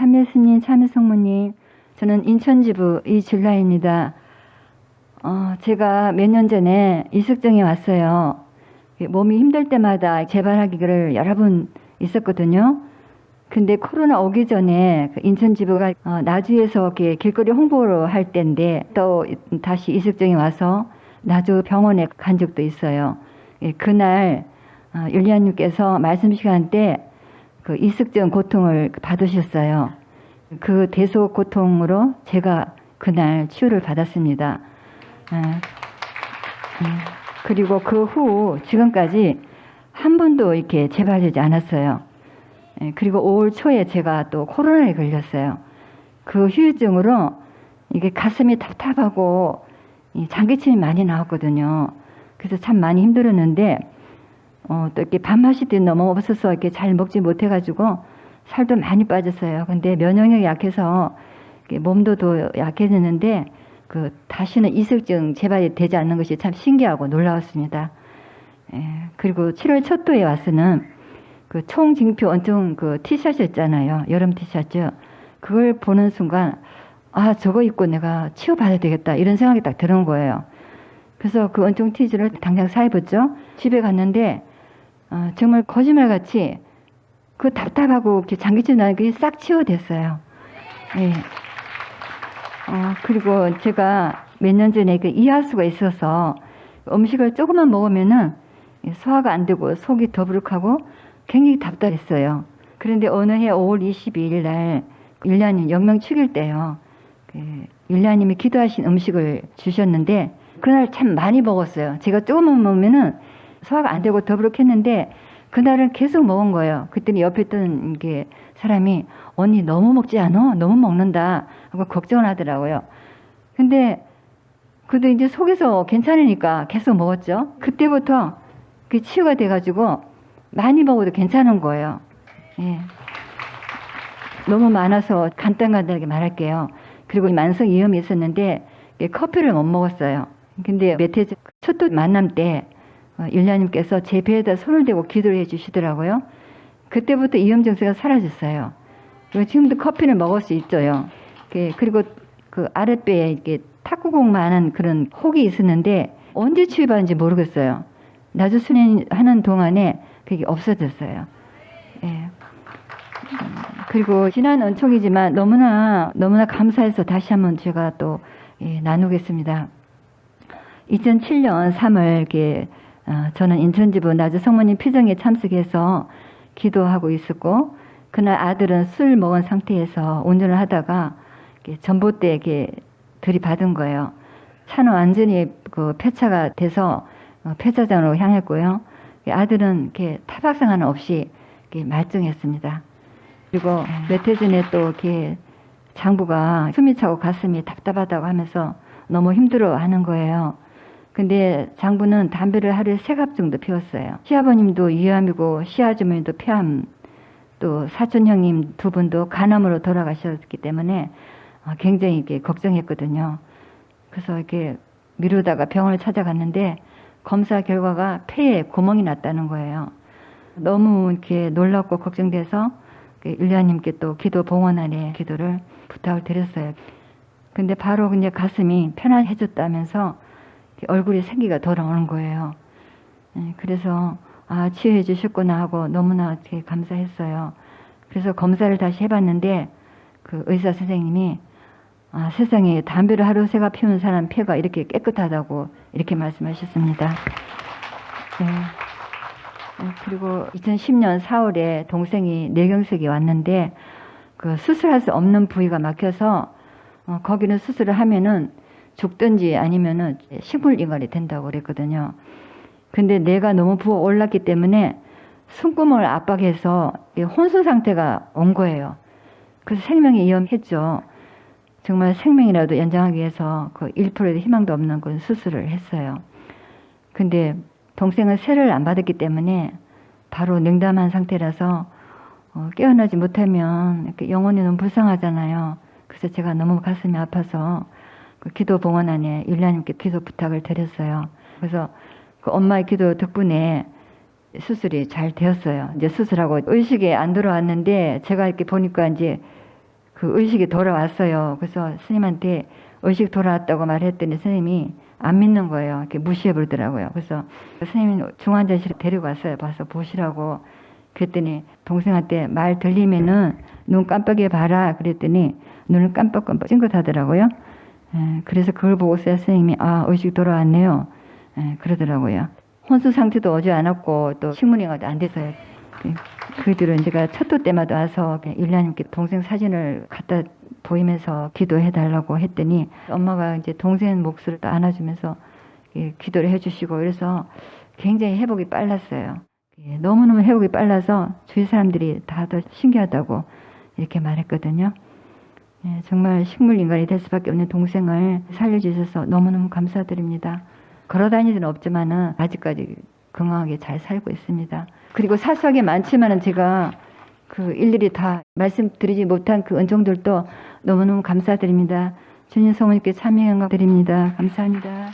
참여 스님, 참여 성모님, 저는 인천지부 이줄라입니다. 어, 제가 몇 년 전에 이숙정에 왔어요. 몸이 힘들 때마다 재발하기를 여러 번 있었거든요. 근데 코로나 오기 전에 그 인천지부가 어, 나주에서 길거리 홍보를 할 때인데 또 다시 이숙정에 와서 나주 병원에 간 적도 있어요. 예, 그날 어, 율리아님께서 말씀 시간 때 그 이숙증 고통을 받으셨어요. 그 대속 고통으로 제가 그날 치유를 받았습니다. 예. 예. 그리고 그 후 지금까지 한 번도 이렇게 재발되지 않았어요. 예, 그리고 5월 초에 제가 또 코로나에 걸렸어요. 그 후유증으로 이게 가슴이 답답하고 이 장기침이 많이 나왔거든요. 그래서 참 많이 힘들었는데 어, 또 이렇게 밥맛이 또 너무 없어서 이렇게 잘 먹지 못해가지고 살도 많이 빠졌어요. 근데 면역력이 약해서 몸도 더 약해졌는데 그 다시는 이석증 재발이 되지 않는 것이 참 신기하고 놀라웠습니다. 예, 그리고 7월 첫 도에 와서는 그 총징표 원증 그 티셔츠였잖아요. 여름 티셔츠. 그걸 보는 순간 아 저거 입고 내가 치료받아야 되겠다 이런 생각이 딱 드는 거예요. 그래서 그 원증 티즈를 당장 사입었죠. 집에 갔는데 어, 정말 거짓말같이 그 답답하고 이렇게 장기침 나는 게 싹 치유됐어요. 예. 어, 그리고 제가 몇 년 전에 그 이하수가 있어서 음식을 조금만 먹으면은 소화가 안 되고 속이 더부룩하고 굉장히 답답했어요. 그런데 어느 해 5월 22일 날 율리아님 영명 축일 때요. 그 율리아님이 기도하신 음식을 주셨는데 그날 참 많이 먹었어요. 제가 조금만 먹으면은 소화가 안 되고 더부룩했는데 그날은 계속 먹은 거예요. 그랬더니 옆에 있던 게 사람이 언니 너무 먹지 않아? 너무 먹는다 하고 걱정을 하더라고요. 근데 그도 이제 속에서 괜찮으니까 계속 먹었죠. 그때부터 그 치유가 돼가지고 많이 먹어도 괜찮은 거예요. 예. 너무 많아서 간단간단하게 말할게요. 그리고 만성 이염이 있었는데 커피를 못 먹었어요. 근데 몇해 첫도 만남 때 어, 율리아님께서 제 배에다 손을 대고 기도를 해주시더라고요. 그때부터 이염 증세가 사라졌어요. 그리고 지금도 커피를 먹을 수 있어요. 그리고 그 아랫배에 이렇게 탁구공만한 그런 혹이 있었는데 언제 치유받은지 모르겠어요. 나주 순회하는 동안에 그게 없어졌어요. 예. 그리고 지난 은총이지만 너무나 너무나 감사해서 다시 한번 제가 또 예, 나누겠습니다. 2007년 3월 이렇게 어, 저는 인천지부 나주 성모님 피정에 참석해서 기도하고 있었고 그날 아들은 술 먹은 상태에서 운전을 하다가 전봇대에 들이받은 거예요. 차는 완전히 그 폐차가 돼서 어, 폐차장으로 향했고요. 아들은 이렇게 타박상 하나 없이 이렇게 말증했습니다. 그리고 몇해 전에 또 이렇게 장부가 숨이 차고 가슴이 답답하다고 하면서 너무 힘들어 하는 거예요. 근데 장부는 담배를 하루에 세 갑 정도 피웠어요. 시아버님도 위암이고 시아주머니도 폐암, 또 사촌 형님 두 분도 간암으로 돌아가셨기 때문에 어, 굉장히 이렇게 걱정했거든요. 그래서 이렇게 미루다가 병원을 찾아갔는데 검사 결과가 폐에 구멍이 났다는 거예요. 너무 이렇게 놀랍고 걱정돼서 율리아님께 또 기도 봉헌 안에 기도를 부탁을 드렸어요. 근데 바로 이제 가슴이 편안해졌다면서 얼굴에 생기가 돌아오는 거예요. 예, 그래서 아 치유해 주셨구나 하고 너무나 감사했어요. 그래서 검사를 다시 해봤는데 그 의사 선생님이 아, 세상에 담배를 하루 세가 피우는 사람 폐가 이렇게 깨끗하다고 이렇게 말씀하셨습니다. 네. 그리고 2010년 4월에 동생이 뇌경색이 왔는데 그 수술할 수 없는 부위가 막혀서 어, 거기는 수술을 하면은 죽든지 아니면은 식물 인간이 된다고 그랬거든요. 근데 내가 너무 부어 올랐기 때문에 숨구멍을 압박해서 혼수 상태가 온 거예요. 그래서 생명이 위험했죠. 정말 생명이라도 연장하기 위해서 그 1%의 희망도 없는 그런 수술을 했어요. 근데 동생은 세를 안 받았기 때문에 바로 냉담한 상태라서 어, 깨어나지 못하면 영혼이 너무 불쌍하잖아요. 그래서 제가 너무 가슴이 아파서 그 기도 봉헌 안에 율라님께 기도 부탁을 드렸어요. 그래서 그 엄마의 기도 덕분에 수술이 잘 되었어요. 이제 수술하고 의식이 안 들어왔는데 제가 이렇게 보니까 이제 그 의식이 돌아왔어요. 그래서 스님한테 의식 돌아왔다고 말했더니 스님이 안 믿는 거예요. 이렇게 무시해 버리더라고요. 그래서 스님이 중환자실에 데리고 왔어요. 봐서 보시라고. 그랬더니 동생한테 말 들리면은 눈 깜빡이 봐라. 그랬더니 눈을 깜빡깜빡 찡긋하더라고요. 예, 그래서 그걸 보고서 선생님이 아 의식 돌아왔네요. 예, 그러더라고요. 혼수 상태도 오지 않았고 또 식문이가 안 돼서요. 그- 그들은 제가 첫도 때마다 와서 일라님께 동생 사진을 갖다 보이면서 기도해 달라고 했더니 엄마가 이제 동생 몫을 또 안아주면서 예, 기도를 해주시고 그래서 굉장히 회복이 빨랐어요. 예, 너무너무 회복이 빨라서 주위 사람들이 다들 신기하다고 이렇게 말했거든요. 예, 정말 식물 인간이 될 수밖에 없는 동생을 살려주셔서 너무너무 감사드립니다. 걸어다니지는 없지만은 아직까지 건강하게 잘 살고 있습니다. 그리고 사소하게 많지만은 제가 그 일일이 다 말씀드리지 못한 그 은총들도 너무너무 감사드립니다. 주님 성모님께 참여 영광 드립니다. 감사합니다.